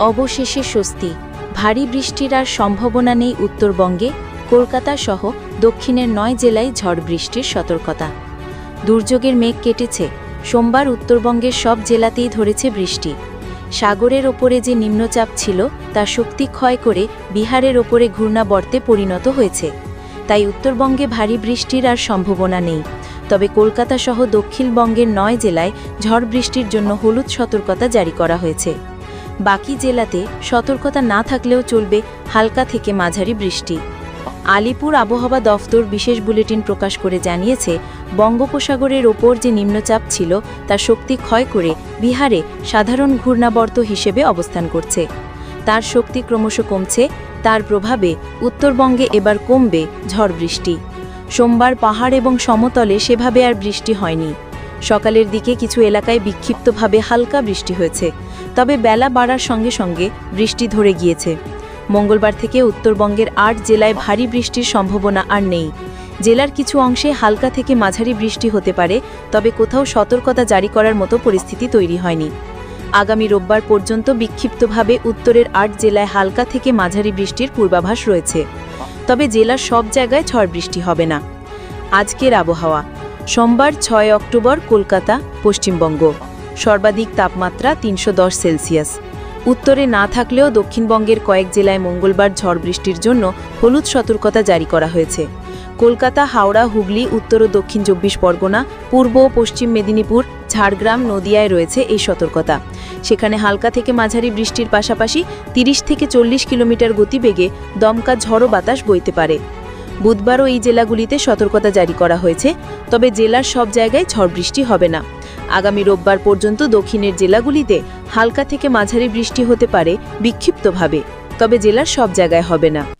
অবশেষে স্বস্তি। ভারী বৃষ্টির আর সম্ভাবনা নেই উত্তরবঙ্গে, কলকাতা সহ দক্ষিণের নয় জেলায় ঝড় বৃষ্টির সতর্কতা। দুর্যোগের মেঘ কেটেছে, সোমবার উত্তরবঙ্গের সব জেলাতেই ধরেছে বৃষ্টি। সাগরের ওপরে যে নিম্নচাপ ছিল, তা শক্তি ক্ষয় করে বিহারের ওপরে ঘূর্ণাবর্তে পরিণত হয়েছে। তাই উত্তরবঙ্গে ভারী বৃষ্টির আর সম্ভাবনা নেই। তবে কলকাতা সহ দক্ষিণবঙ্গের নয় জেলায় ঝড় বৃষ্টির জন্য হলুদ সতর্কতা জারি করা হয়েছে। বাকি জেলাতে সতর্কতা না থাকলেও চলবে হালকা থেকে মাঝারি বৃষ্টি। আলিপুর আবহাওয়া দফতর বিশেষ বুলেটিন প্রকাশ করে জানিয়েছে, বঙ্গোপসাগরের ওপর যে নিম্নচাপ ছিল তার শক্তি ক্ষয় করে বিহারে সাধারণ ঘূর্ণাবর্ত হিসেবে অবস্থান করছে। তার শক্তি ক্রমশ কমছে, তার প্রভাবে উত্তরবঙ্গে এবার কমবে ঝড় বৃষ্টি। সোমবার পাহাড় এবং সমতলে সেভাবে আর বৃষ্টি হয়নি। সকালের দিকে কিছু এলাকায় বিক্ষিপ্তভাবে হালকা বৃষ্টি হয়েছে, তবে বেলা বাড়ার সঙ্গে সঙ্গে বৃষ্টি ধরে গিয়েছে। মঙ্গলবার থেকে উত্তরবঙ্গের আট জেলায় ভারী বৃষ্টির সম্ভাবনা আর নেই। জেলার কিছু অংশে হালকা থেকে মাঝারি বৃষ্টি হতে পারে, তবে কোথাও সতর্কতা জারি করার মতো পরিস্থিতি তৈরি হয়নি। আগামী রোববার পর্যন্ত বিক্ষিপ্তভাবে উত্তরের আট জেলায় হালকা থেকে মাঝারি বৃষ্টির পূর্বাভাস রয়েছে। তবে জেলার সব জায়গায় ঝড় বৃষ্টি হবে না। আজকের আবহাওয়া। সোমবার ছয় অক্টোবর কলকাতা, পশ্চিমবঙ্গ। সর্বাধিক তাপমাত্রা তিনশো দশ সেলসিয়াস। উত্তরে না থাকলেও দক্ষিণবঙ্গের কয়েক জেলায় মঙ্গলবার ঝড় বৃষ্টির জন্য হলুদ সতর্কতা জারি করা হয়েছে। কলকাতা, হাওড়া, হুগলি, উত্তর ও দক্ষিণ চব্বিশ পরগনা, পূর্ব ও পশ্চিম মেদিনীপুর, ঝাড়গ্রাম, নদিয়ায় রয়েছে এই সতর্কতা। সেখানে হালকা থেকে মাঝারি বৃষ্টির পাশাপাশি 30 থেকে চল্লিশ কিলোমিটার গতিবেগে দমকা ঝড়ো বাতাস বইতে পারে। বুধবারও এই জেলাগুলিতে সতর্কতা জারি করা হয়েছে, তবে জেলার সব জায়গায় ঝড় বৃষ্টি হবে না। আগামী রোববার পর্যন্ত দক্ষিণের জেলাগুলিতে হালকা থেকে মাঝারি বৃষ্টি হতে পারে বিক্ষিপ্তভাবে, তবে জেলার সব জায়গায় হবে না।